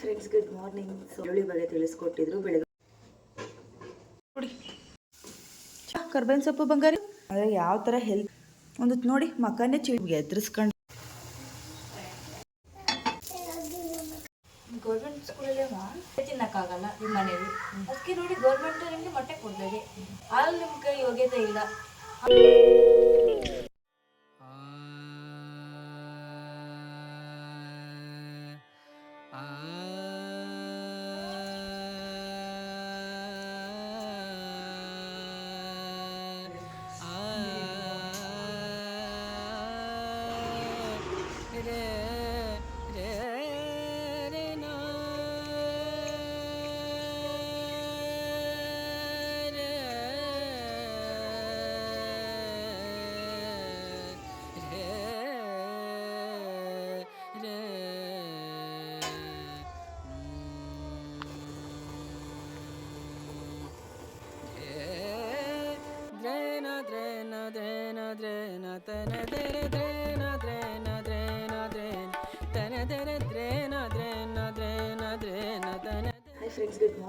Friends good morning so ಬೆಳ್ಳುಳ್ಳಿ ಬಗ್ಗೆ ತಿಳಿಸ್ಕೊಟ್ಟಿದ್ರು ಬೆಳಗ್ಗೆ ನೋಡಿ. ಕರ್ಬೇವಿನ ಸೊಪ್ಪು ಬಂಗಾರಿ. ಅಂದರೆ ಯಾವ ಥರ ಹೆಲ್ತ್ ಒಂದು ನೋಡಿ ಮಕ್ಕನೇ ಚಿ ಎದುರಿಸ್ಕೊಂಡು ಗೌರ್ಮೆಂಟ್ ಸ್ಕೂಲಲ್ಲಿ ತಿನ್ನಕ್ಕಾಗಲ್ಲ ನಿಮ್ಮ ಮನೇಲಿ. ಅದಕ್ಕೆ ನೋಡಿ ಗೌರ್ಮೆಂಟ್ ನಿಮಗೆ ಮೊಟ್ಟೆ ಕೊಡ್ತದೆ ಅಲ್ಲಿ ನಿಮ್ಗೆ ಯೋಗ್ಯತೆ ಇಲ್ಲ. 되게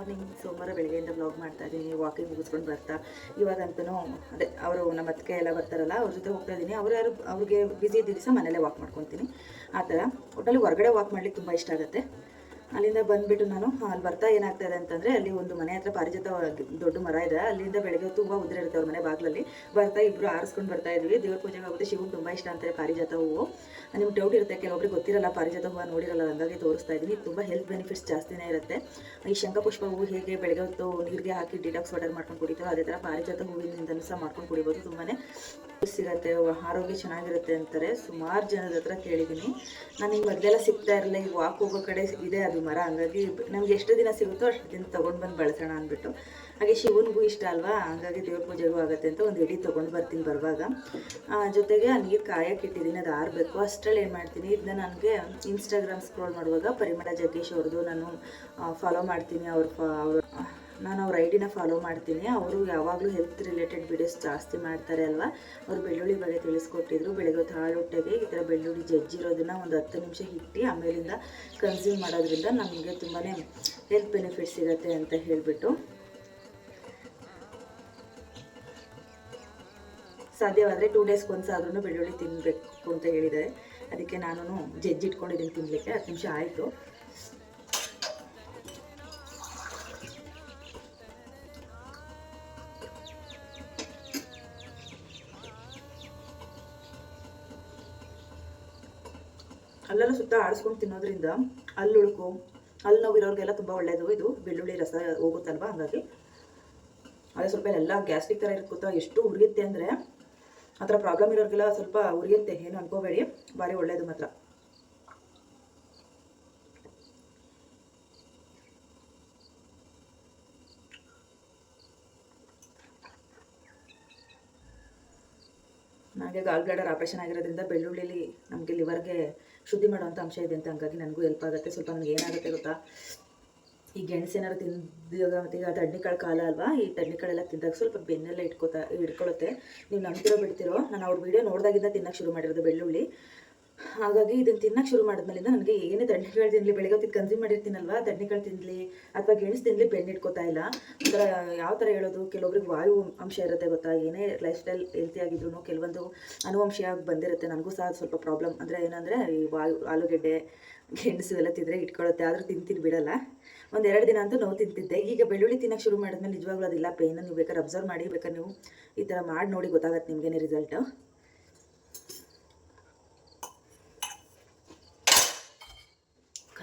ಮಾರ್ನಿಂಗ್ ಸೋಮವಾರ ಬೆಳಗ್ಗೆಯಿಂದ ಬ್ಲಾಗ್ ಮಾಡ್ತಾ ಇದ್ದೀನಿ ವಾಕಿಂಗ್ ಮುಗಿಸ್ಕೊಂಡು ಬರ್ತಾ. ಇವಾಗಂತೂ ಅದೇ ಅವರು ನಮ್ಮ ಅತ್ತಿಗೆ ಎಲ್ಲ ಬರ್ತಾರಲ್ಲ, ಅವ್ರ ಜೊತೆ ಹೋಗ್ತಾ ಇದ್ದೀನಿ. ಅವರು ಯಾರು, ಅವ್ರಿಗೆ ಬ್ಯುಸಿ ಇದ್ದ ದಿವಸ ಮನೇಲೇ ವಾಕ್ ಮಾಡ್ಕೊತೀನಿ. ಆ ಥರ. ಒಟ್ಟಲ್ಲಿ ಹೊರಗಡೆ ವಾಕ್ ಮಾಡ್ಲಿಕ್ಕೆ ತುಂಬ ಇಷ್ಟ ಆಗುತ್ತೆ. ಅಲ್ಲಿಂದ ಬಂದ್ಬಿಟ್ಟು ನಾನು ಅಲ್ಲಿ ಬರ್ತಾ ಏನಾಗ್ತಾ ಇದೆ ಅಂತಂದರೆ ಅಲ್ಲಿ ಒಂದು ಮನೆ ಹತ್ರ ಪಾರಿಜಾತ ದೊಡ್ಡ ಮರ ಇದೆ. ಅಲ್ಲಿಂದ ಬೆಳಗ್ಗೆ ತುಂಬ ಉದುರೆ ಇರುತ್ತೆ ಅವ್ರ ಮನೆ ಬಾಗಿಲಲ್ಲಿ. ಬರ್ತಾ ಇಬ್ಬರು ಆರಿಸ್ಕೊಂಡು ಬರ್ತಾ ಇದ್ವಿ. ದೇವ್ರ ಪೂಜೆಗೆ ಆಗುತ್ತೆ. ಶಿವನ್ ತುಂಬ ಇಷ್ಟ ಅಂತಾರೆ ಪಾರಿಜಾತ ಹೂವು. ನಿಮ್ಗೆ ಡೌಟ್ ಇರುತ್ತೆ, ಕೆಲವೊಬ್ರಿಗೆ ಗೊತ್ತಿರಲ್ಲ, ಪಾರಿಜಾತ ಹೂವು ನೋಡಿರಲ್ಲ, ಹಂಗಾಗಿ ತೋರಿಸ್ತಾ ಇದ್ದೀನಿ ತುಂಬ ಹೆಲ್ತ್ ಬೆನಿಫಿಟ್ಸ್ ಜಾಸ್ತಿನೇ ಇರುತ್ತೆ. ಈ ಶಂಖಪುಷ್ಪ ಹೂವು ಹೇಗೆ ಬೆಳಗ್ಗೆ ಹೊತ್ತು ನೀರಿಗೆ ಹಾಕಿ ಡಿಟಾಕ್ಸ್ ವಾಟರ್ ಮಾಡ್ಕೊಂಡು ಕುಡಿತಾರೋ ಅದೇ ಥರ ಪಾರಿಜಾತ ಹೂವಿನಿಂದ ಸಹ ಮಾಡ್ಕೊಂಡು ಕುಡಿಬೋದು ತುಂಬಾ ಸಿಗುತ್ತೆ, ಆರೋಗ್ಯ ಚೆನ್ನಾಗಿರುತ್ತೆ ಅಂತಾರೆ. ಸುಮಾರು ಜನದ ಹತ್ರ ಕೇಳಿದ್ದೀನಿ. ನಾನು ಈಗ ಮೊದಲೆಲ್ಲ ಸಿಗ್ತಾ ಇರಲಿಲ್ಲ ಈಗ ವಾಕ್ ಹೋಗೋ ಕಡೆ ಇದೆ ಅದು ಮರ. ಹಂಗಾಗಿ ನಮ್ಗೆ ಎಷ್ಟು ದಿನ ಸಿಗುತ್ತೋ ಅಷ್ಟು ದಿನ ತೊಗೊಂಡು ಬಂದು ಬಳಸೋಣ ಅಂದ್ಬಿಟ್ಟು. ಹಾಗೆ ಶಿವನಿಗೂ ಇಷ್ಟ ಅಲ್ವಾ? ಹಂಗಾಗಿ ದೇವ್ರ ಪೂಜೆಗೂ ಆಗುತ್ತೆ ಅಂತ ಒಂದು ಎಡಿ ತೊಗೊಂಡು ಬರ್ತೀನಿ ಬರುವಾಗ. ಜೊತೆಗೆ ನೀರು ಕಾಯಕ್ಕೆ ಇಟ್ಟಿದ್ದೀನಿ. ಅದು ಆರಬೇಕು. ಅಷ್ಟರಲ್ಲಿ ಏನು ಮಾಡ್ತೀನಿ? ಇದನ್ನ ನನಗೆ ಇನ್ಸ್ಟಾಗ್ರಾಮ್ ಸ್ಕ್ರೋಲ್ ಮಾಡುವಾಗ ಪರಿಮಳ ಜಗ್ಗೇಶ್ ಅವ್ರದ್ದು ನಾನು ಫಾಲೋ ಮಾಡ್ತೀನಿ. ಅವ್ರ ಅವ್ರ ನಾನು ಅವ್ರ ಐಡಿನ ಫಾಲೋ ಮಾಡ್ತೀನಿ. ಅವರು ಯಾವಾಗಲೂ ಹೆಲ್ತ್ ರಿಲೇಟೆಡ್ ವಿಡಿಯೋಸ್ ಜಾಸ್ತಿ ಮಾಡ್ತಾರೆ ಅಲ್ವಾ? ಅವ್ರು ಬೆಳ್ಳುಳ್ಳಿ ಬಗ್ಗೆ ತಿಳಿಸ್ಕೊಟ್ಟಿದ್ರು. ಬೆಳಗ್ಗೆ ಹೊತ್ತು ಹೊಟ್ಟೆಗೆ ಈ ಥರ ಬೆಳ್ಳುಳ್ಳಿ ಜಜ್ಜಿರೋದನ್ನ ಒಂದು ಹತ್ತು ನಿಮಿಷ ಇಟ್ಟು ಆಮೇಲಿಂದ ಕನ್ಸ್ಯೂಮ್ ಮಾಡೋದ್ರಿಂದ ನಮಗೆ ತುಂಬಾ ಹೆಲ್ತ್ ಬೆನಿಫಿಟ್ ಸಿಗುತ್ತೆ ಅಂತ ಹೇಳಿಬಿಟ್ಟು. ಸಾಧ್ಯವಾದರೆ ಟೂ ಡೇಸ್ಗೆ ಒಂದ್ಸಾದ್ರೂ ಬೆಳ್ಳುಳ್ಳಿ ತಿನ್ನಬೇಕು ಅಂತ ಹೇಳಿದ್ದಾರೆ. ಅದಕ್ಕೆ ನಾನು ಜಜ್ಜಿಟ್ಕೊಂಡಿದ್ದೀನಿ ತಿನ್ನಲಿಕ್ಕೆ ಹತ್ತು ನಿಮಿಷ ಆಯಿತು. ಅಲ್ಲೆಲ್ಲ ಸುತ್ತ ಆಡಿಸ್ಕೊಂಡು ತಿನ್ನೋದ್ರಿಂದ ಹಲ್ಲುಳುಕು ಹಲ್ಲು ನೋವಿರೋರಿಗೆಲ್ಲ ತುಂಬ ಒಳ್ಳೆಯದು ಇದು ಬೆಳ್ಳುಳ್ಳಿ ರಸ ಹೋಗುತ್ತಲ್ವ? ಹಂಗಾಗಿ ಅದೇ ಸ್ವಲ್ಪ ಎಲ್ಲ ಗ್ಯಾಸ್ಟ್ರಿಕ್ ಥರ ಇರ್ಕೊತಾ ಎಷ್ಟು ಉರಿಯುತ್ತೆ ಅಂದರೆ ಆ ಥರ ಪ್ರಾಬ್ಲಮ್ ಇರೋರಿಗೆಲ್ಲ ಸ್ವಲ್ಪ ಉರಿಯುತ್ತೆ. ಏನು ಅನ್ಕೋಬೇಡಿ. ಭಾರಿ ಒಳ್ಳೆಯದು ಮಾತ್ರ. ನನಗೆ ಗಾಲ್ ಬ್ಲಾಡರ್ ಆಪ್ರೇಷನ್ ಆಗಿರೋದ್ರಿಂದ ಬೆಳ್ಳುಳ್ಳಿಲಿ ನಮಗೆ ಲಿವರ್ಗೆ ಶುದ್ಧಿ ಮಾಡುವಂಥ ಅಂಶ ಇದೆ ಅಂತ ಹಂಗಾಗಿ ನನಗೂ ಹೆಲ್ಪ್ ಆಗುತ್ತೆ. ಸ್ವಲ್ಪ ನನಗೆ ಏನಾಗುತ್ತೆ ಗೊತ್ತಾ? ಈ ಗೆಣಸು ಏನಾದ್ರು ತಿಂದಾಗ ಮತ್ತು ಈಗ ತಡ್ನಿಕಾಳು ಕಾಲ ಅಲ್ವಾ? ಈ ತಡ್ನಿಕಾಳೆಲ್ಲ ತಿಂದಾಗ ಸ್ವಲ್ಪ ಬೆನ್ನೆಲ್ಲ ಇಟ್ಕೋತಾ ಇಟ್ಕೊಳ್ಳುತ್ತೆ ನೀವು ನಂಬ್ತಿರೋ ಬಿಡ್ತಿರೋ, ನಾನು ಅವ್ರ ವೀಡಿಯೋ ನೋಡಿದಾಗಿಂದ ತಿನ್ನಕ್ಕೆ ಶುರು ಮಾಡಿರೋದು ಬೆಳ್ಳುಳ್ಳಿ. ಹಾಗಾಗಿ ಇದನ್ನು ತಿನ್ನಕ್ಕೆ ಶುರು ಮಾಡಿದ್ಮೇಲಿಂದ ನನಗೆ ಏನೇ ತಡ್ನಿಕಾಳು ತಿನ್ನಲಿ ಬೆಳಗ್ಗೆ ಹೊತ್ತಿಗೆ ಕನ್ಸ್ಯೂಮ್ ಮಾಡಿರ್ತೀನಲ್ವ ತಡ್ನಿಕಾಳು ತಿನ್ನಲಿ ಅಥವಾ ಗೆಣಸು ತಿನ್ನಲಿ ಬೆಣ್ಣೆ ಇಟ್ಕೋತಾ ಇಲ್ಲ. ಒಂಥರ ಯಾವ ಥರ ಹೇಳೋದು ಕೆಲವೊಬ್ರಿಗೆ ವಾಯು ಅಂಶ ಇರುತ್ತೆ ಗೊತ್ತಾ, ಏನೇ ಲೈಫ್ ಸ್ಟೈಲ್ ಹೆಲ್ತಿ ಆಗಿದ್ರು ಕೆಲವೊಂದು ಅನುವಂಶಿಯಾಗಿ ಬಂದಿರುತ್ತೆ, ನನಗೂ ಸಹ ಸ್ವಲ್ಪ ಪ್ರಾಬ್ಲಮ್. ಅಂದರೆ ಏನಂದರೆ, ಈ ವಾಯು, ಆಲೂಗೆಡ್ಡೆ, ಗೆಣಸು ಎಲ್ಲ ತಿಂದರೆ ಇಟ್ಕೊಳ್ಳುತ್ತೆ ಆದರೂ ತಿಂತೀನಿ ಬಿಡಲ್ಲ. ಎರಡು ದಿನ ಅಂತೂ ನೋವು ತಿಂತಿದ್ದೆ. ಈಗ ಬೆಳ್ಳುಳ್ಳಿ ತಿನ್ನಕ್ಕೆ ಶುರು ಮಾಡಿದ್ಮೇಲೆ ನಿಜವಾಗ್ಲೂ ಅದಿಲ್ಲ ಪೇಯ್ನ ನೀವು ಬೇಕಾದ್ರೆ ಅಬ್ಸರ್ವ್ ಮಾಡಿ, ಬೇಕಾದ್ರೆ ನೀವು ಈ ಥರ ಮಾಡಿ ನೋಡಿ, ಗೊತ್ತಾಗತ್ತೆ ನಿಮಗೇನೆ ರಿಸಲ್ಟು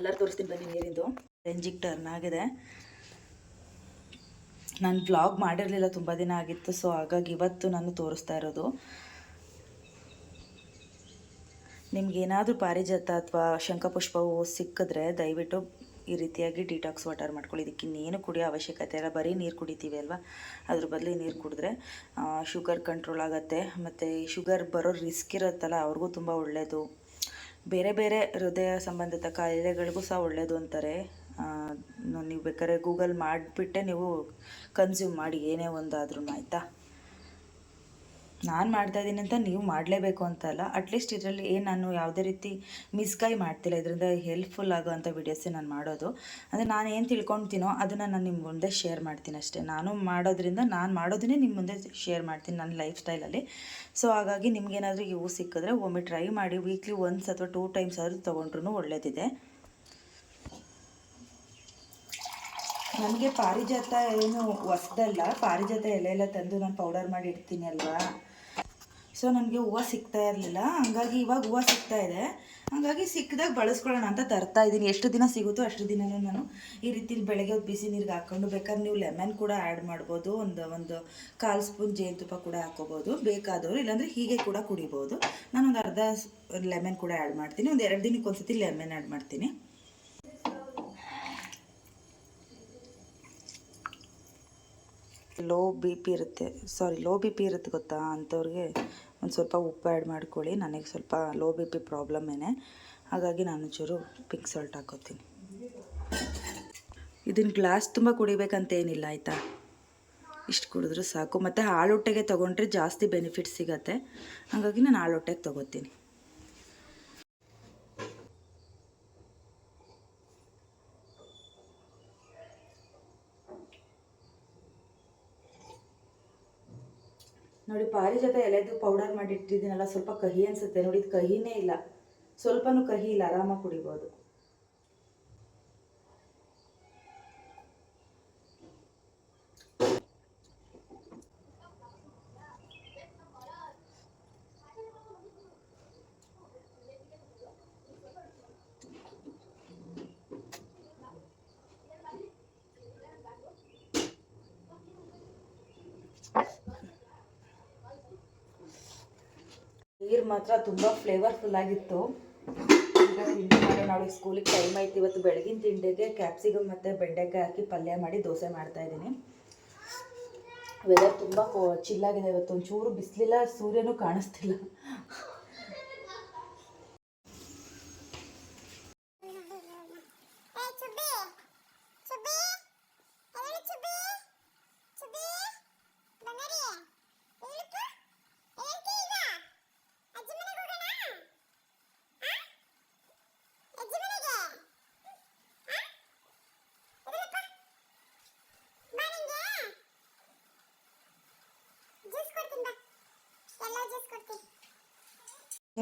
ಕಲರ್ ತೋರಿಸ್ತೀನಿ ಬನ್ನಿ ನೀರಿಂದು. ರೆಂಜಿಗೆ ಟರ್ನ್ ಆಗಿದೆ ನಾನು ಬ್ಲಾಗ್ ಮಾಡಿರಲಿಲ್ಲ ತುಂಬ ದಿನ ಆಗಿತ್ತು ಸೊ ಹಾಗಾಗಿ ಇವತ್ತು ನಾನು ತೋರಿಸ್ತಾ ಇರೋದು. ನಿಮಗೇನಾದರೂ ಪಾರಿಜಾತ ಅಥವಾ ಶಂಖಪುಷ್ಪ ಹೂವು ಸಿಕ್ಕಿದ್ರೆ ದಯವಿಟ್ಟು ಈ ರೀತಿಯಾಗಿ ಡಿಟಾಕ್ಸ್ ವಾಟರ್ ಮಾಡ್ಕೊಳ್ಳಿ. ಇದಕ್ಕೆ ಇನ್ನೇನು ಕುಡಿಯೋ ಅವಶ್ಯಕತೆ ಇಲ್ಲ. ಬರೀ ನೀರು ಕುಡಿತೀವಿ ಅಲ್ವಾ? ಅದ್ರ ಬದಲು ನೀರು ಕುಡಿದ್ರೆ ಶುಗರ್ ಕಂಟ್ರೋಲ್ ಆಗುತ್ತೆ. ಮತ್ತು ಶುಗರ್ ಬರೋ ರಿಸ್ಕ್ ಇರುತ್ತಲ್ಲ, ಅವ್ರಿಗೂ ತುಂಬ ಒಳ್ಳೆಯದು ಬೇರೆ ಬೇರೆ ಹೃದಯ ಸಂಬಂಧಿತ ಕಾಯಿಲೆಗಳಿಗೂ ಸಹ ಒಳ್ಳೆಯದು ಅಂತಾರೆ. ನೀವು ಬೇಕಾದ್ರೆ ಗೂಗಲ್ ಮಾಡಿಬಿಟ್ಟೆ ನೀವು ಕನ್ಸ್ಯೂಮ್ ಮಾಡಿ, ಏನೇ ಒಂದಾದ್ರೂ ಆಯಿತಾ? ನಾನು ಮಾಡ್ತಾ ಇದ್ದೀನಿ ಅಂತ ನೀವು ಮಾಡಲೇಬೇಕು ಅಂತಲ್ಲ ಅಟ್ಲೀಸ್ಟ್ ಇದರಲ್ಲಿ ಏನು ನಾನು ಯಾವುದೇ ರೀತಿ ಮಿಸ್ಕೈ ಮಾಡ್ತಿಲ್ಲ. ಇದರಿಂದ ಹೆಲ್ಪ್ಫುಲ್ ಆಗೋವಂಥ ವೀಡಿಯೋಸೇ ನಾನು ಮಾಡೋದು. ಅಂದರೆ ನಾನು ಏನು ತಿಳ್ಕೊತೀನೋ ಅದನ್ನು ನಾನು ನಿಮ್ಮ ಮುಂದೆ ಶೇರ್ ಮಾಡ್ತೀನಿ ಅಷ್ಟೇ. ನಾನು ಮಾಡೋದ್ರಿಂದ ನಾನು ಮಾಡೋದನ್ನೇ ನಿಮ್ಮ ಮುಂದೆ ಶೇರ್ ಮಾಡ್ತೀನಿ ನನ್ನ ಲೈಫ್ ಸ್ಟೈಲಲ್ಲಿ ಸೊ ಹಾಗಾಗಿ ನಿಮಗೇನಾದರೂ ಯೂಸ್ ಸಿಕ್ಕಿದ್ರೆ ಒಮ್ಮೆ ಟ್ರೈ ಮಾಡಿ. ವೀಕ್ಲಿ ಒನ್ಸ್ ಅಥವಾ ಟೂ ಟೈಮ್ಸ್ ಆದರೂ ತೊಗೊಂಡ್ರೂ ಒಳ್ಳೆಯದಿದೆ ನನಗೆ ಪಾರಿಜಾತ ಏನು ಹೊಸ್ದಲ್ಲ. ಪಾರಿಜಾತ ಎಲೆ ಎಲ್ಲ ತಂದು ನಾನು ಪೌಡರ್ ಮಾಡಿ ಇಡ್ತೀನಿ ಅಲ್ವಾ? ಸೊ ನನಗೆ ಹೂವು ಸಿಗ್ತಾ ಇರಲಿಲ್ಲ. ಹಂಗಾಗಿ ಇವಾಗ ಹೂವು ಸಿಗ್ತಾ ಇದೆ. ಹಂಗಾಗಿ ಸಿಕ್ಕಿದಾಗ ಬಳಸ್ಕೊಳ್ಳೋಣ ಅಂತ ತರ್ತಾ ಇದ್ದೀನಿ. ಎಷ್ಟು ದಿನ ಸಿಗುತ್ತೋ ಅಷ್ಟು ದಿನನೂ ನಾನು ಈ ರೀತಿ ಬೆಳಗ್ಗೆ ಬಿಸಿ ನೀರಿಗೆ ಹಾಕ್ಕೊಂಡು ಬೇಕಾದ್ರೆ ನೀವು ಲೆಮನ್ ಕೂಡ ಆ್ಯಡ್ ಮಾಡ್ಬೋದು. ಒಂದು ಒಂದು ಕಾಲು ಸ್ಪೂನ್ ಜೇನುತುಪ್ಪ ಕೂಡ ಹಾಕ್ಕೋಬೋದು ಬೇಕಾದವರು, ಇಲ್ಲಾಂದರೆ ಹೀಗೆ ಕೂಡ ಕುಡಿಬೋದು. ನಾನೊಂದು ಅರ್ಧ ಲೆಮನ್ ಕೂಡ ಆ್ಯಡ್ ಮಾಡ್ತೀನಿ. ಒಂದು ಎರಡು ದಿನಕ್ಕೆ ಒಂದ್ಸತಿ ಲೆಮನ್ ಆ್ಯಡ್ ಮಾಡ್ತೀನಿ. ಲೋ ಬಿ ಪಿ ಇರುತ್ತೆ. ಸಾರಿ ಲೋ ಬಿ ಪಿ ಇರುತ್ತೆ ಗೊತ್ತಾ? ಅಂಥವ್ರಿಗೆ ಒಂದು ಸ್ವಲ್ಪ ಉಪ್ಪು ಆ್ಯಡ್ ಮಾಡ್ಕೊಳ್ಳಿ. ನನಗೆ ಸ್ವಲ್ಪ ಲೋ ಬಿ ಪಿ ಪ್ರಾಬ್ಲಮ್ಮೇನೆ ಹಾಗಾಗಿ ನಾನು ಚೂರು ಪಿಂಕ್ ಸಾಲ್ಟ್ ಹಾಕೋತೀನಿ. ಇದನ್ನು ಗ್ಲಾಸ್ ತುಂಬ ಕುಡಿಬೇಕಂತ ಏನಿಲ್ಲ, ಆಯಿತಾ? ಇಷ್ಟು ಕುಡಿದ್ರೂ ಸಾಕು. ಮತ್ತು ಹಾಳೊಟ್ಟೆಗೆ ತೊಗೊಂಡ್ರೆ ಜಾಸ್ತಿ ಬೆನಿಫಿಟ್ ಸಿಗತ್ತೆ. ಹಾಗಾಗಿ ನಾನು ಹಾಳೊಟ್ಟೆಗೆ ತೊಗೋತೀನಿ. ನೋಡಿ ಪಾರಿಜಾತ ಎಲೆದು ಪೌಡರ್ ಮಾಡಿ ಇಟ್ಟಿದ್ದೀನಲ್ಲ, ಸ್ವಲ್ಪ ಕಹಿ ಅನಿಸುತ್ತೆ. ನೋಡಿ ಕಹಿನೇ ಇಲ್ಲ. ಸ್ವಲ್ಪನೂ ಕಹಿ ಇಲ್ಲ, ಆರಾಮಾಗಿ ಕುಡಿಬೋದು. ನೀರು ಮಾತ್ರ ತುಂಬ ಫ್ಲೇವರ್ಫುಲ್ ಆಗಿತ್ತು. ಈಗ ತಿಂಡಿ ಸ್ಕೂಲಿಗೆ ಟೈಮ್ ಆಯ್ತು. ಇವತ್ತು ಬೆಳಗಿನ ತಿಂಡಿಗೆ ಕ್ಯಾಪ್ಸಿಕಮ್ ಮತ್ತು ಬೆಂಡೆಕಾಯಿ ಹಾಕಿ ಪಲ್ಯ ಮಾಡಿ ದೋಸೆ ಮಾಡ್ತಾ ಇದ್ದೀನಿ. ವೆದರ್ ತುಂಬ ಚಿಲ್ಲಾಗಿದೆ ಇವತ್ತು ಒಂಚೂರು ಬಿಸಿಲಿಲ್ಲ, ಸೂರ್ಯನೂ ಕಾಣಿಸ್ತಿಲ್ಲ.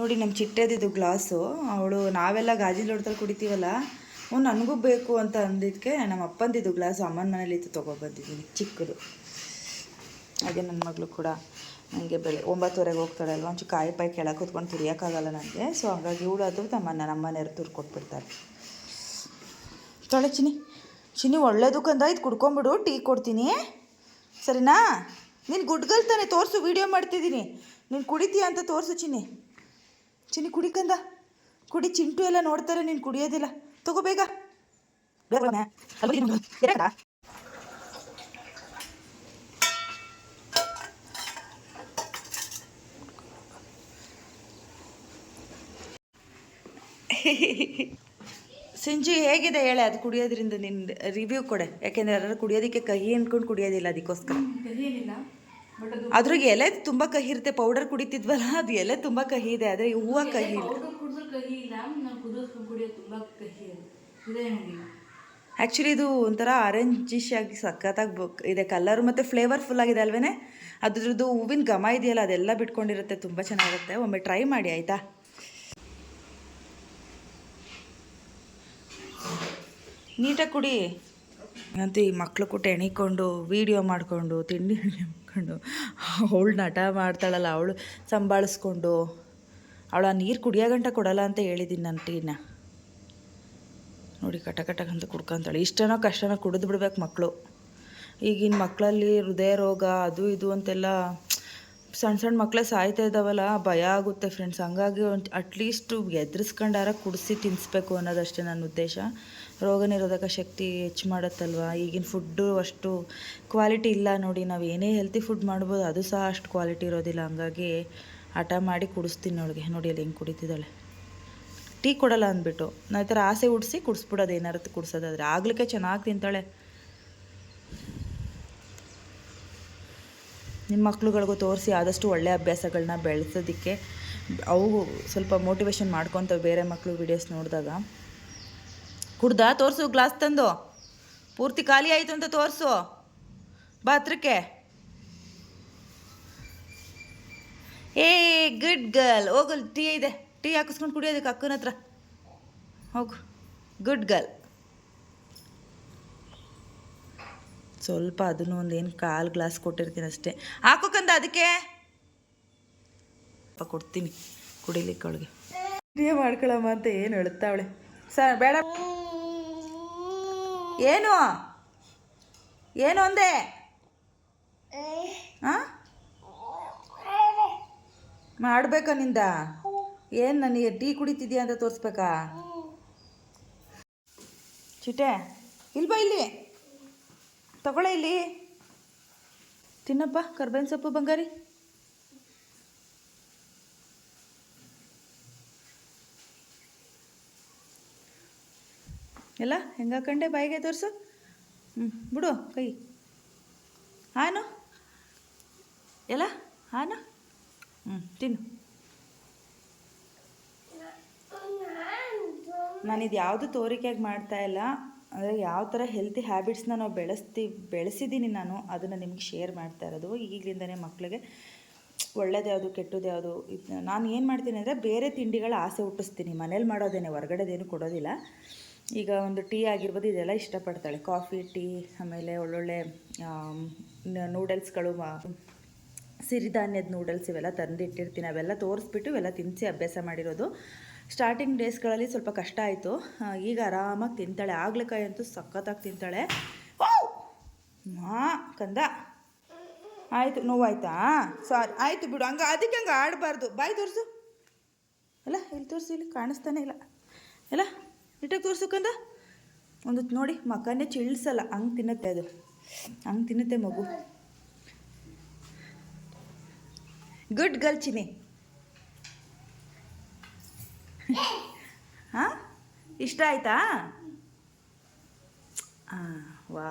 ನೋಡಿ ನಮ್ಮ ಚಿಟ್ಟದಿದ್ದು ಗ್ಲಾಸು, ಅವಳು ನಾವೆಲ್ಲ ಗಾಜಿನ ಲೋಟದಲ್ಲಿ ಕುಡಿತೀವಲ್ಲ, ಹ್ಞೂ, ನನಗೂ ಬೇಕು ಅಂತ ಅಂದಿದ್ದಕ್ಕೆ ನಮ್ಮ ಅಪ್ಪಂದಿದ್ದು ಗ್ಲಾಸು ಅಮ್ಮನ ಮನೇಲಿ ಇತ್ತು ತೊಗೊಬಂದಿದ್ದೀನಿ ಚಿಕ್ಕದು. ಹಾಗೆ ನನ್ನ ಮಗಳು ಕೂಡ ನನಗೆ ಬೆಳೆ, ಒಂಬತ್ತುವರೆಗೆ ಹೋಗ್ತಾಳೆ ಅಲ್ವಾ, ಒಂಚೂರು ಕಾಯಿ ಪಾಯಿ ಕೆಳಗೆ ಕೂತ್ಕೊಂಡು ತುರಿಯೋಕ್ಕಾಗಲ್ಲ ನನಗೆ, ಸೊ ಹಾಗಾಗಿ ಇವಳು ಅದು ತಮ್ಮನ್ನ ನಮ್ಮ ತುರ್ಕೊಟ್ಬಿಡ್ತಾರೆ ಕೊಟ್ಬಿಡ್ತಾರೆ. ತೊಳೆ ಚಿನಿ ಚಿನಿ ಒಳ್ಳೇದಕ್ಕಂದ ಇದು ಕುಡ್ಕೊಂಬಿಡು, ಟೀ ಕೊಡ್ತೀನಿ. ಸರಿನಾ? ನೀನು ಗುಡ್ಗಲ್ ತಾನೆ ತೋರಿಸು, ವೀಡಿಯೋ ಮಾಡ್ತಿದ್ದೀನಿ. ನೀನು ಕುಡಿತೀಯ ಅಂತ ತೋರಿಸು ಚಿನಿ ಚಿನಿ ಕುಡಿಕಂದ ಕುಡಿ ಚಿಂಟು ಎಲ್ಲ ನೋಡ್ತಾರೆ, ನೀನು ಕುಡಿಯೋದಿಲ್ಲ. ತಗೋ ಬೇಗ? ಸಿಂಜಿ ಹೇಗಿದೆ ಹೇಳಿ ಅದು ಕುಡಿಯೋದ್ರಿಂದ ನಿನ್ನ ರಿವ್ಯೂ ಕೊಡೆ. ಯಾಕೆಂದ್ರೆ ಯಾರು ಕುಡಿಯೋದಕ್ಕೆ ಕಹಿ ಅನ್ಕೊಂಡು ಕುಡಿಯೋದಿಲ್ಲ ಅದಕ್ಕೋಸ್ಕರ. ಅದ್ರಾಗ ಎಲೆ ತುಂಬ ಕಹಿ ಇರುತ್ತೆ ಪೌಡರ್ ಕುಡಿತಿದ್ವಲ್ಲ ಅದು ಎಲೆ ತುಂಬ ಕಹಿ ಇದೆ ಆದರೆ ಹೂವ ಕಹಿ ಆ್ಯಕ್ಚುಲಿ ಇದು ಒಂಥರ ಆರೆಂಜಿಶ್ ಆಗಿ ಸಖತ್ತಾಗಿ ಇದೆ ಕಲರ್ ಮತ್ತು ಫ್ಲೇವರ್ಫುಲ್ ಆಗಿದೆ ಅಲ್ವೇನೆ? ಅದ್ರದ್ದು ಹೂವಿನ ಘಮ ಇದೆಯಲ್ಲ ಅದೆಲ್ಲ ಬಿಟ್ಕೊಂಡಿರುತ್ತೆ ತುಂಬ ಚೆನ್ನಾಗಿರುತ್ತೆ ಒಮ್ಮೆ ಟ್ರೈ ಮಾಡಿ ಆಯಿತಾ? ನೀಟಾಗಿ ಕುಡಿ. ಅಂತೂ ಈ ಮಕ್ಳು ಕೂಟ ಎಣಿಕೊಂಡು ವೀಡಿಯೋ ಮಾಡಿಕೊಂಡು ತಿಂಡಿ ಮಾಡ್ಕೊಂಡು ಅವಳು ನಟ ಮಾಡ್ತಾಳಲ್ಲ, ಅವಳು ಸಂಭಾಳಿಸ್ಕೊಂಡು. ಅವಳು ಆ ನೀರು ಕುಡಿಯೋ ಗಂಟ ಕೊಡಲ್ಲ ಅಂತ ಹೇಳಿದ್ದೀನಿ ನಾನು ಟೀನ. ನೋಡಿ ಕಟ ಕಟಕಂತ ಕುಡ್ಕೊಂತಾಳೆ. ಇಷ್ಟನೋ ಕಷ್ಟನೋ ಕುಡಿದು ಬಿಡ್ಬೇಕು ಮಕ್ಕಳು ಈಗಿನ ಮಕ್ಕಳಲ್ಲಿ ಹೃದಯ ರೋಗ, ಅದು ಇದು ಅಂತೆಲ್ಲ ಸಣ್ಣ ಸಣ್ಣ ಮಕ್ಕಳೇ ಸಾಯ್ತಾ ಇದ್ದಾವಲ್ಲ, ಭಯ ಆಗುತ್ತೆ ಫ್ರೆಂಡ್ಸ್ ಹಂಗಾಗಿ ಒಂದು ಅಟ್ಲೀಸ್ಟು ಎದ್ರಿಸ್ಕೊಂಡಾರ ಕುಡಿಸಿ ತಿನ್ನಿಸ್ಬೇಕು ಅನ್ನೋದಷ್ಟೇ ನನ್ನ ಉದ್ದೇಶ. ರೋಗ ನಿರೋಧಕ ಶಕ್ತಿ ಹೆಚ್ಚು ಮಾಡುತ್ತಲ್ವ? ಈಗಿನ ಫುಡ್ಡು ಅಷ್ಟು ಕ್ವಾಲಿಟಿ ಇಲ್ಲ ನೋಡಿ, ನಾವು ಏನೇ ಹೆಲ್ತಿ ಫುಡ್ ಮಾಡ್ಬೋದು, ಅದು ಸಹ ಅಷ್ಟು ಕ್ವಾಲಿಟಿ ಇರೋದಿಲ್ಲ. ಹಂಗಾಗಿ ಹಠ ಮಾಡಿ ಕುಡಿಸ್ತೀನಿ ಅವಳಿಗೆ. ನೋಡಿ ಅಲ್ಲಿ ಹೆಂಗೆ ಕುಡಿತಿದ್ದಾಳೆ. ಟೀ ಕೊಡಲ್ಲ ಅಂದ್ಬಿಟ್ಟು. ನಾವು ಈ ಥರ ಆಸೆ ಹುಡ್ಸಿ ಕುಡಿಸ್ಬಿಡೋದು ಏನಾರತ್ತು ಕುಡಿಸೋದಾದ್ರೆ. ಆಗ್ಲಿಕ್ಕೆ ಚೆನ್ನಾಗಿ ತಿಂತಾಳೆ. ನಿಮ್ಮ ಮಕ್ಳುಗಳಿಗೂ ತೋರಿಸಿ ಆದಷ್ಟು ಒಳ್ಳೆಯ ಅಭ್ಯಾಸಗಳನ್ನ ಬೆಳೆಸೋದಕ್ಕೆ. ಅವು ಸ್ವಲ್ಪ ಮೋಟಿವೇಶನ್ ಮಾಡ್ಕೊತವೆ ಬೇರೆ ಮಕ್ಕಳು ವಿಡಿಯೋಸ್ ನೋಡಿದಾಗ. ಕುಡ್ದಾ ತೋರಿಸು ಗ್ಲಾಸ್ ತಂದು. ಪೂರ್ತಿ ಖಾಲಿ ಆಯಿತು ಅಂತ ತೋರಿಸು. ಬಾ ಹತ್ರಕ್ಕೆ. ಏ ಗುಡ್ ಗರ್ಲ್ ಹೋಗಲ್ ಟೀ ಇದೆ. ಟೀ ಹಾಕಿಸ್ಕೊಂಡು ಕುಡಿಯೋದಕ್ಕೆ ಅಕ್ಕನ ಹತ್ರ. ಹೋಗು. ಗುಡ್ ಗರ್ಲ್ ಸ್ವಲ್ಪ ಅದನ್ನು ಒಂದೇನು ಕಾಲು ಗ್ಲಾಸ್ ಕೊಟ್ಟಿರ್ತೀನಿ ಅಷ್ಟೇ. ಹಾಕೋಕಂದ ಅದಕ್ಕೆ. ಕೊಡ್ತೀನಿ. ಕುಡಿಲಿಕ್ಕೆ ಅವಳಿಗೆ. ಟೀ ಮಾಡ್ಕೊಳಮ್ಮ ಅಂತ ಏನು ಹೇಳ್ತಾವಳೆ. ಸರ್ ಬೇಡ. ಏನು? ಏನು ಅಂದೆ? ಹಾಂ ಮಾಡಬೇಕಾ ನಿಂದ? ಏನು ನನಗೆ ಟೀ ಕುಡಿತಿದ್ಯಾ ಅಂತ ತೋರಿಸ್ಬೇಕಾ? ಚಿಟೆ ಇಲ್ಬಾ ಇಲ್ಲಿ? ತಗೊಳ್ಳ ಇಲ್ಲಿ. ತಿನ್ನಪ್ಪ, ಕರ್ಬೇವಿನ ಸೊಪ್ಪು ಬಂಗಾರಿ. ಎಲ್ಲ? ಹೆಂಗೆ ಕಂಡೆ ಬಾಯಿಗೆ ತೋರಿಸು? ಹ್ಞೂ ಬಿಡು, ಕೈ. ಹಾನು? ಎಲ್ಲ? ಹಾನು? ಹ್ಞೂ ತಿನ್ನು. ನಾನಿದು ಯಾವುದು ತೋರಿಕೆಯಾಗಿ ಮಾಡ್ತಾ ಇಲ್ಲ. ಅಂದರೆ ಯಾವ ಥರ ಹೆಲ್ತಿ ಹ್ಯಾಬಿಟ್ಸ್ನ ನಾವು ಬೆಳೆಸ್ತೀವಿ ಬೆಳೆಸಿದ್ದೀನಿ ನಾನು, ಅದನ್ನು ನಿಮಗೆ ಶೇರ್ ಮಾಡ್ತಾ ಇರೋದು. ಈಗಲಿಂದನೇ ಮಕ್ಕಳಿಗೆ ಒಳ್ಳೇದು ಯಾವುದು ಕೆಟ್ಟದ್ದು ಯಾವುದು ನಾನು ಏನು ಮಾಡ್ತೀನಿ ಅಂದರೆ ಬೇರೆ ತಿಂಡಿಗಳ ಆಸೆ ಹುಟ್ಟಿಸ್ತೀನಿ. ಮನೇಲಿ ಮಾಡೋದೇನೆ, ಹೊರಗಡೆದೇನು ಕೊಡೋದಿಲ್ಲ. ಈಗ ಒಂದು ಟೀ ಆಗಿರ್ಬೋದು ಇದೆಲ್ಲ ಇಷ್ಟಪಡ್ತಾಳೆ. ಕಾಫಿ, ಟೀ, ಆಮೇಲೆ ಒಳ್ಳೊಳ್ಳೆ ನೂಡಲ್ಸ್ಗಳು ಸಿರಿಧಾನ್ಯದ ನೂಡಲ್ಸ್ ಇವೆಲ್ಲ ತಂದಿಟ್ಟಿರ್ತೀನಿ. ಅವೆಲ್ಲ ತೋರಿಸ್ಬಿಟ್ಟು ಇವೆಲ್ಲ ತಿನ್ನಿಸಿ ಅಭ್ಯಾಸ ಮಾಡಿರೋದು. ಸ್ಟಾರ್ಟಿಂಗ್ ಡೇಸ್ಗಳಲ್ಲಿ ಸ್ವಲ್ಪ ಕಷ್ಟ ಆಯಿತು. ಈಗ ಆರಾಮಾಗಿ ತಿಂತಾಳೆ. ಆಗ್ಲಕಾಯಿ ಅಂತೂ ಸಖತ್ತಾಗಿ ತಿಂತಾಳೆ. ಮಾ, ಕಂದ. ಆಯಿತು, ನೋವಾಯ್ತಾ? ಸಾರಿ ಆಯಿತು ಬಿಡು. ಹಂಗೆ, ಅದಕ್ಕೆ ಹಂಗೆ ಆಡಬಾರ್ದು. ಬಾಯ್ ತೋರಿಸು. ಅಲ್ಲ, ಇಲ್ಲಿ ತೋರಿಸು, ಇಲ್ಲಿ ಕಾಣಿಸ್ತಾನೆ ಇಲ್ಲ. ಎಲ್ಲ ನೀಟಾಗಿ ತೋರಿಸು ಕಂದ ಒಂದು ನೋಡಿ ಮಕ್ಕನೇ ಚಿಳ್ಸಲ್ಲ, ಹಂಗೆ ತಿನ್ನುತ್ತೆ ಅದು. ಹಂಗೆ ತಿನ್ನುತ್ತೆ ಮಗು. ಗುಡ್ ಗರ್ಲ್ ಚಿನಿ ಹಾಂ? ಇಷ್ಟ ಆಯ್ತಾ? ಹಾಂ ವಾ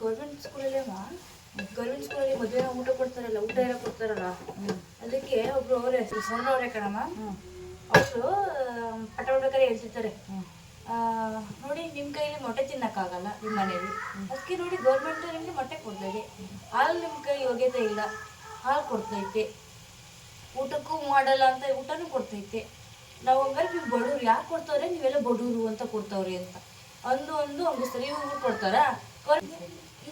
ಗೌರ್ಮೆಂಟ್ ಸ್ಕೂಲಲ್ಲೇ ಗೌರ್ಮೆಂಟ್ ಸ್ಕೂಲಲ್ಲಿ ಮದುವೆ ಊಟ ಕೊಡ್ತಾರಲ್ಲ, ಊಟ ಎಲ್ಲ ಕೊಡ್ತಾರಲ್ಲ? ಅದಕ್ಕೆ ಒಬ್ರು ಅವರೇ ಸೌಂಡ್ ಅವರೇ ಕಣಮ್ಮ. ಅವರು ಪಟ ಹೊಡ್ಬೇಕಾದ್ರೆ ಹೇಳ್ತಿರ್ತಾರೆ. ನೋಡಿ ನಿಮ್ಮ ಕೈಯಲ್ಲಿ ಮೊಟ್ಟೆ ತಿನ್ನಕ್ಕಾಗಲ್ಲ ನಿಮ್ಮ ಮನೇಲಿ. ಅದಕ್ಕೆ ನೋಡಿ ಗೌರ್ಮೆಂಟ್ ನಿಮಗೆ ಮೊಟ್ಟೆ ಕೊಡ್ತೈತೆ ಹಾಲು ನಿಮ್ಮ ಕೈ ಯೋಗ್ಯತೆ ಇಲ್ಲ. ಹಾಲು ಕೊಡ್ತೈತೆ. ಊಟಕ್ಕೂ ಮಾಡಲ್ಲ ಅಂತ ಊಟನೂ ಕೊಡ್ತೈತೆ. ನಾವು ಹಂಗಾರೆ ನೀವು ಬಡವ್ರು ಯಾಕೆ ಕೊಡ್ತಾವ್ರೆ? ನೀವೆಲ್ಲ ಬಡವರು ಅಂತ ಕೊಡ್ತಾವ್ರಿ ಅಂತ. ಅಂದು ಅಂದು ಹಂಗೆ ಸರಿ ಇವ್ರು ಕೊಡ್ತಾರ?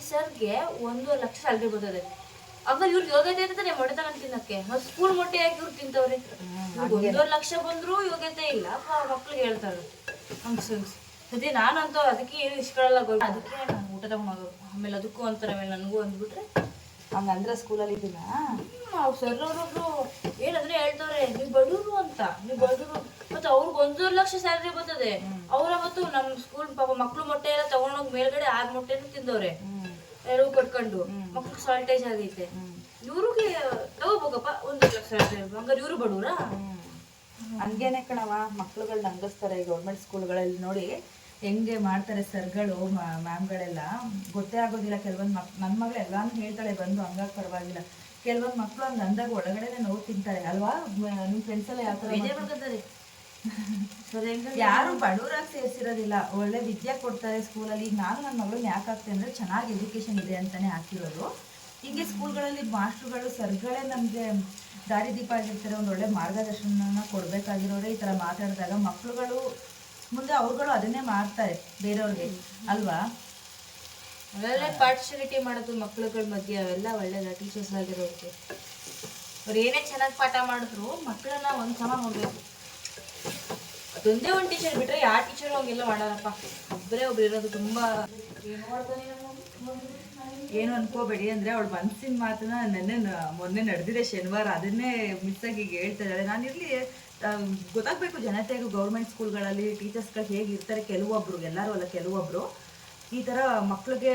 ಈ ಸರ್ಗೆ ಒಂದೂವರೆ ಲಕ್ಷ ಸ್ಯಾಲ್ರಿ ಬರ್ತದೆ. ಹಂಗಾರೆ ಇವ್ರಿಗೆ ಯೋಗ್ಯತೆ ಇರ್ತದೆ ಮೊಟ್ಟೆ ತಗೊಂಡ್ ತಿನ್ನಕ್ಕೆ. ಸ್ಕೂಲ್ ಮೊಟ್ಟೆ ಹಾಕಿ ಇವ್ರು ತಿಂತವ್ರೆ. ಒಂದೂವರೆ ಲಕ್ಷ ಬಂದ್ರು ಯೋಗ್ಯತೆ ಇಲ್ಲ ಮಕ್ಳಿಗೆ ಹೇಳ್ತಾರೆ ಸದ್ಯ ನಾನಂತೂ ಅದಕ್ಕೆ ಏನು ಇಸ್ಕೊಳ್ಳಲ್ಲ ಅದಕ್ಕೆ ನಾನು ಊಟ ತಗೊಂಡು ಆಮೇಲೆ ಅದಕ್ಕೂ ಅಂತಾರೆ ಆಮೇಲೆ ನನಗೂ ಅಂದ್ಬಿಟ್ರೆ ಹಂಗಂದ್ರೆ ಸ್ಕೂಲಲ್ಲಿ ಇದೀನ ಅವ್ರು ಸರ್ ಅವರೊಬ್ರು ಏನಂದ್ರೆ ಹೇಳ್ತಾರೆ ನೀವು ಬಡವರು ಅಂತ ನೀವು ಬಡವರು. ಮತ್ತೆ ಅವ್ರಿಗೆ ಒಂದೂವರೆ ಲಕ್ಷ ಸ್ಯಾಲ್ರಿ ಬರ್ತದೆ. ಅವ್ರ ಮತ್ತು ನಮ್ಮ ಸ್ಕೂಲ್ ಪಾಪ ಮಕ್ಳು ಮೊಟ್ಟೆ ಎಲ್ಲ ತಗೊಂಡೋಗಿ ಮೇಲ್ಗಡೆ ಆರು ಮೊಟ್ಟೆನೂ ತಿಂದವ್ರೆ. ಎಲ್ಲರೂ ಕಟ್ಕೊಂಡು ಮಕ್ಳು ಸಾಲ್ಟೇಜ್ ಆಗೈತೆ. ಇವ್ರಿಗೆ ತಗೋಬೇಕಪ್ಪ ಒಂದು ಲಕ್ಷ ಹಂಗಾರೆ ಇವರು ಬಡವ್ರ? ಹಂಗೇನೆ ಕಣವ ಮಕ್ಳುಗಳ್ನ ಹಂಗಸ್ತಾರೆ ಈ ಗೌರ್ಮೆಂಟ್ ಸ್ಕೂಲ್ಗಳಲ್ಲಿ ನೋಡಿ ಹೆಂಗೆ ಮಾಡ್ತಾರೆ ಸರ್ಗಳು ಮ್ಯಾಮ್ಗಳೆಲ್ಲ ಗೊತ್ತೇ ಆಗೋದಿಲ್ಲ ಕೆಲವೊಂದು ಮಕ್ ನನ್ನ ಮಗಳು ಎಲ್ಲಾನು ಹೇಳ್ತಾಳೆ ಬಂದು ಹಂಗಾಗಿ ಪರವಾಗಿಲ್ಲ. ಕೆಲವೊಂದು ಮಕ್ಳು ಹಂಗೆ ಅಂದಾಗ ಒಳಗಡೆನೆ ನೋವು ತಿಂತಾರೆ ಅಲ್ವಾ? ನಿಮ್ಮ ನಿಮ್ ಫ್ರೆಂಡ್ಸ್ ಎಲ್ಲ ಯಾವ ಥರ ಯಾರು ಬಡವರಾಗಿ ಸೇರಿಸಿರೋದಿಲ್ಲ ಒಳ್ಳೆ ವಿದ್ಯೆ ಕೊಡ್ತಾರೆ ಸ್ಕೂಲಲ್ಲಿ. ಈಗ ನಾನು ನನ್ನ ಮಗಳು ಯಾಕೆ ಹಾಕ್ತೆ ಅಂದರೆ ಚೆನ್ನಾಗಿ ಎಜುಕೇಷನ್ ಇದೆ ಅಂತಲೇ ಹಾಕಿರೋದು. ಹೀಗೆ ಸ್ಕೂಲ್ಗಳಲ್ಲಿ ಮಾಸ್ಟ್ರುಗಳು ಸರ್ಗಳೇ ನಮಗೆ ದಾರಿದೀಪ ಆಗಿರ್ತಾರೆ ಒಂದು ಒಳ್ಳೆ ಮಾರ್ಗದರ್ಶನ ಕೊಡಬೇಕಾಗಿರೋರೆ ಈ ಥರ ಮಾತಾಡಿದಾಗ. ಮಕ್ಕಳುಗಳು ಮುಂದೆ ಅವ್ರುಗಳು ಅದನ್ನೇ ಮಾಡ್ತಾರೆ ಬೇರೆಯವ್ರಿಗೆ ಅಲ್ವಾ? ಅವೆಲ್ಲ ಪಾರ್ಟಿಸಿಪೇಟಿ ಮಾಡೋದು ಮಕ್ಕಳುಗಳ ಮಧ್ಯೆ ಅವೆಲ್ಲ ಒಳ್ಳೆಯ ಟೀಚರ್ಸ್ ಆಗಿರೋದಕ್ಕೆ ಅವ್ರು ಏನೇ ಚೆನ್ನಾಗಿ ಪಾಠ ಮಾಡಿದ್ರು ಮಕ್ಕಳನ್ನ ಒಂದು ಸಮ ನೋಡ್ಬೇಕು ಅದೊಂದೇ ಒಂದು ಟೀಚರ್ ಬಿಟ್ರೆ ಯಾವ ಟೀಚರ್ ಹೋಗಿಲ್ಲ ಮಾಡಾರಪ್ಪ ಒಬ್ಬರೇ ಒಬ್ರು ಇರೋದು ತುಂಬಾ ಏನ್ ಅನ್ಕೋಬೇಡಿ ಅಂದ್ರೆ ಅವಳು ಮನ್ಸಿನ ಮಾತನ್ನ ನೆನ್ನೆ ಮೊನ್ನೆ ನಡೆದಿದೆ ಶನಿವಾರ. ಅದನ್ನೇ ಮಿಸ್ ಆಗಿ ಹೇಳ್ತಾ ಇದ್ದಾಳೆ ನಾನಿರಲಿ ಗೊತ್ತಾಗ್ಬೇಕು ಜನತೆಗೂ ಗೌರ್ಮೆಂಟ್ ಸ್ಕೂಲ್ಗಳಲ್ಲಿ ಟೀಚರ್ಸ್ಗಳು ಹೇಗಿರ್ತಾರೆ. ಕೆಲವೊಬ್ರು, ಎಲ್ಲರೂ ಅಲ್ಲ, ಕೆಲವೊಬ್ರು ಈ ಥರ ಮಕ್ಳಿಗೆ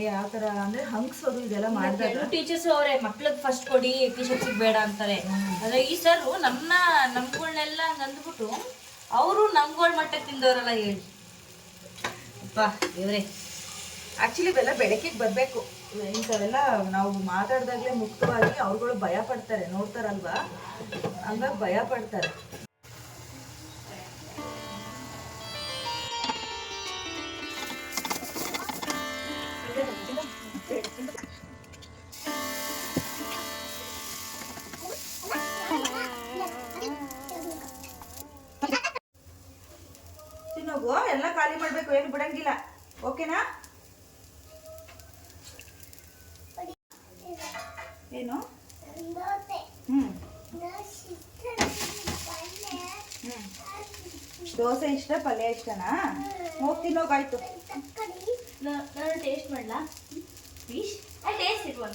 ಯಾವ ಥರ ಅಂದರೆ ಹಂಗ್ಸೋದು ಇದೆಲ್ಲ ಮಾಡಿದಾಗ. ಟೀಚರ್ಸ್ ಅವರೇ ಮಕ್ಳಿಗೆ ಫಸ್ಟ್ ಕೊಡಿ ಟೀಚರ್ಸ್ ಬೇಡ ಅಂತಾರೆ. ಆದರೆ ಈ ಸರ್ ನಮ್ಮ ನಮ್ಗಳನ್ನೆಲ್ಲ ಅಂದ್ಬಿಟ್ಟು ಅವರು ನಮ್ಗಳ ಮಟ್ಟ ತಿಂದವರಲ್ಲ ಹೇಳಿ. ಅಪ್ಪ ದೇವ್ರೆ. ಆ್ಯಕ್ಚುಲಿ ಇವೆಲ್ಲ ಬೆಳಕಿಗೆ ಬರಬೇಕು. ಇಂಥವೆಲ್ಲ ನಾವು ಮಾತಾಡ್ದಾಗಲೇ ಮುಕ್ತವಾಗಿ ಅವ್ರುಗಳು ಭಯ ಪಡ್ತಾರೆ ನೋಡ್ತಾರಲ್ವಾ? ಹಂಗಾಗಿ ಭಯ ಪಡ್ತಾರೆ. ದೋಸೆ ಇಷ್ಟ ಪಲ್ಯ ಇಷ್ಟನಾ? ಹೋಗಿ ತಿನ್ನೋಗಾಯ್ತು ನಾನು ಟೇಸ್ಟ್ ಮಾಡಲಾ? ಫಿಶ್ ಟೇಸ್ಟ್ ಇಟ್ ಒನ್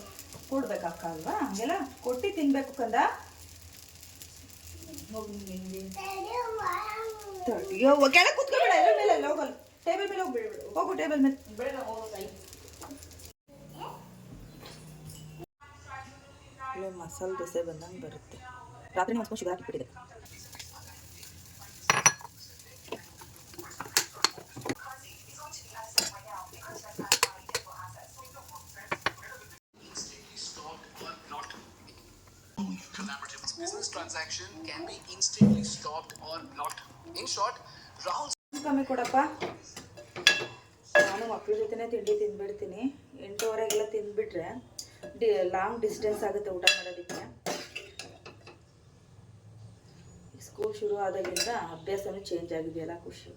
ಕೊಡ್ಬೇಕಕ್ಕ ಅಲ್ವಾ? ಹಂಗೆಲ್ಲ ಕೊಟ್ಟು ತಿನ್ಬೇಕು ಕಂದ? ತಡಿಯೋ ಕೆಳಗೆ ಕುತ್ಕೋಬೇಡ ಎಲ್ಲ ಮೇಲೆ ಎಲ್ಲ ಹೋಗಲ್ಲ. ಟೇಬಲ್ ಮೇಲೆ ಹೋಗ್ಬಿಡ್ಬಿಡು ಹೋಗು ಟೇಬಲ್ ಮೇಲೆ. ಒಳ್ಳೆ ಮಸಾಲೆ ದೋಸೆ ಬಂದಂಗೆ ಬರುತ್ತೆ. ರಾತ್ರಿ ಒಂದು ಶುಗರ್ ಹಾಕಿಬಿಟ್ಟಿದೆ transaction can be instantly stopped or blocked. In short, Rahul ಕಮ್ಮಿ ಕೊಡಪ್ಪ. ನಾನು ಮಕ್ಳ ಜೊತೆನೇ ತಿಂಡಿ ತಿಂದ್ಬಿಡ್ತೀನಿ. ಎಂಟೂವರೆಗೆಲ್ಲ ತಿಂದ್ಬಿಟ್ರೆ ಡಿ ಲಾಂಗ್ ಡಿಸ್ಟೆನ್ಸ್ ಆಗುತ್ತೆ ಊಟ ಮಾಡೋದಕ್ಕೆ. ಸ್ಕೂಲ್ ಶುರು ಆದಾಗಿಂದ ಅಭ್ಯಾಸನೂ ಚೇಂಜ್ ಆಗಿದೆಯಲ್ಲ ಖುಷಿ.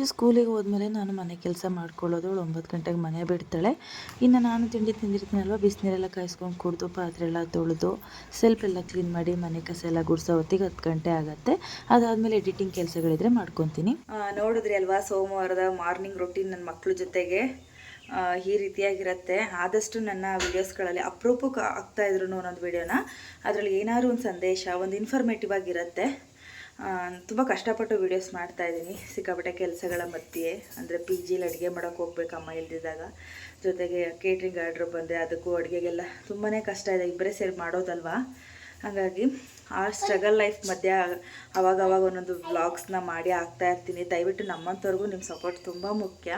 ಸಿಚ್ಚು ಸ್ಕೂಲಿಗೆ ಹೋದ್ಮೇಲೆ ನಾನು ಮನೆ ಕೆಲಸ ಮಾಡ್ಕೊಳ್ಳೋದು, ಅವಳು ಒಂಬತ್ತು ಗಂಟೆಗೆ ಮನೆ ಬಿಡ್ತಾಳೆ. ಇನ್ನು ನಾನು ತಿಂಡಿ ತಿಂದಿರ್ತೀನಲ್ವ ಬಿಸಿನೀರೆಲ್ಲ ಕಾಯಿಸ್ಕೊಂಡು ಕುಡಿದು, ಪಾತ್ರೆ ಎಲ್ಲ ತೊಳೆದು ಸೆಲ್ಫ್ ಎಲ್ಲ ಕ್ಲೀನ್ ಮಾಡಿ, ಮನೆ ಕಸ ಎಲ್ಲ ಗುಡಿಸೋ ಹೊತ್ತಿಗೆ ಹತ್ತು ಗಂಟೆ ಆಗುತ್ತೆ. ಅದಾದಮೇಲೆ ಎಡಿಟಿಂಗ್ ಕೆಲಸಗಳಿದ್ರೆ ಮಾಡ್ಕೊತೀನಿ. ನೋಡಿದ್ರಿ ಅಲ್ವಾ ಸೋಮವಾರದ ಮಾರ್ನಿಂಗ್ ರೊಟೀನ್ ನನ್ನ ಮಕ್ಕಳ ಜೊತೆಗೆ? ಈ ರೀತಿಯಾಗಿರುತ್ತೆ. ಆದಷ್ಟು ನನ್ನ ವೀಡಿಯೋಸ್ಗಳಲ್ಲಿ ಅಪರೂಪಕ್ಕೆ ಆಗ್ತಾ ಇದ್ರು ಒಂದೊಂದು ವೀಡಿಯೋನ ಅದರಲ್ಲಿ ಏನಾದ್ರು ಒಂದು ಸಂದೇಶ, ಒಂದು ಇನ್ಫಾರ್ಮೇಟಿವ್ ಆಗಿರುತ್ತೆ. ತುಂಬ ಕಷ್ಟಪಟ್ಟು ವೀಡಿಯೋಸ್ ಮಾಡ್ತಾಯಿದ್ದೀನಿ ಸಿಕ್ಕಾಪಟ್ಟೆ ಕೆಲಸಗಳ ಮಧ್ಯೆ. ಅಂದರೆ ಪಿ ಜಿಲಿ ಅಡುಗೆ ಮಾಡೋಕ್ಕೆ ಹೋಗ್ಬೇಕಮ್ಮ ಇಲ್ದಿದ್ದಾಗ. ಜೊತೆಗೆ ಕೇಟ್ರಿಂಗ್ ಆರ್ಡ್ರ್ ಬಂದರೆ ಅದಕ್ಕೂ ಅಡುಗೆಗೆಲ್ಲ ತುಂಬಾ ಕಷ್ಟ ಇದೆ. ಇಬ್ಬರೇ ಸೇರಿ ಮಾಡೋದಲ್ವಾ? ಹಾಗಾಗಿ ಆ ಸ್ಟ್ರಗಲ್ ಲೈಫ್ ಮಧ್ಯೆ ಅವಾಗ ಅವಾಗ ಒಂದೊಂದು ವ್ಲಾಗ್ಸ್ನ ಮಾಡಿ ಹಾಕ್ತಾ ಇರ್ತೀನಿ. ದಯವಿಟ್ಟು ನಮ್ಮಂಥವ್ರಿಗೂ ನಿಮ್ಮ ಸಪೋರ್ಟ್ ತುಂಬ ಮುಖ್ಯ.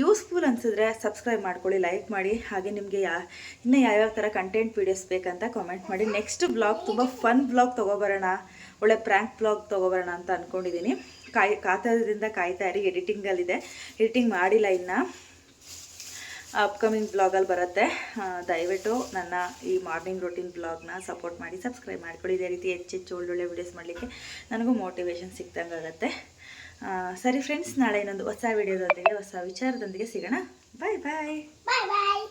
ಯೂಸ್ಫುಲ್ ಅನಿಸಿದ್ರೆ ಸಬ್ಸ್ಕ್ರೈಬ್ ಮಾಡ್ಕೊಳ್ಳಿ, ಲೈಕ್ ಮಾಡಿ, ಹಾಗೆ ನಿಮಗೆ ಯಾ, ಇನ್ನೂ ಯಾವ್ಯಾವ ಥರ ಕಂಟೆಂಟ್ ವೀಡಿಯೋಸ್ ಬೇಕಂತ ಕಾಮೆಂಟ್ ಮಾಡಿ. ನೆಕ್ಸ್ಟ್ ಬ್ಲಾಗ್ ತುಂಬ ಫನ್ ಬ್ಲಾಗ್ ತೊಗೊಬರೋಣ, ಒಳ್ಳೆ ಪ್ರ್ಯಾಂಕ್ ಬ್ಲಾಗ್ ತೊಗೊಬರೋಣ ಅಂತ ಅಂದ್ಕೊಂಡಿದ್ದೀನಿ ಕಾಯಿ, ಕಾತರದಿಂದ ಕಾಯ್ತಾ ಇರಿ ಎಡಿಟಿಂಗಲ್ಲಿದೆ ಎಡಿಟಿಂಗ್ ಮಾಡಿಲ್ಲ ಇನ್ನು. ಅಪ್ಕಮಿಂಗ್ ಬ್ಲಾಗಲ್ಲಿ ಬರುತ್ತೆ. ದಯವಿಟ್ಟು ನನ್ನ ಈ ಮಾರ್ನಿಂಗ್ ರೊಟೀನ್ ಬ್ಲಾಗ್ನ ಸಪೋರ್ಟ್ ಮಾಡಿ, ಸಬ್ಸ್ಕ್ರೈಬ್ ಮಾಡ್ಕೊಳ್ಳಿ. ಇದೇ ರೀತಿ ಹೆಚ್ಚೆಚ್ಚು ಹೆಚ್ಚು ಒಳ್ಳೊಳ್ಳೆ ವೀಡಿಯೋಸ್ ಮಾಡಲಿಕ್ಕೆ ನನಗೂ ಮೋಟಿವೇಶನ್ ಸಿಕ್ದಂಗೆ ಸರಿ ಫ್ರೆಂಡ್ಸ್ ನಾಳೆ ಇನ್ನೊಂದು ಹೊಸ ವಿಡಿಯೋದೊಂದಿಗೆ ಹೊಸ ವಿಚಾರದೊಂದಿಗೆ ಸಿಗೋಣ. ಬಾಯ್ ಬಾಯ್ ಬಾಯ್ ಬಾಯ್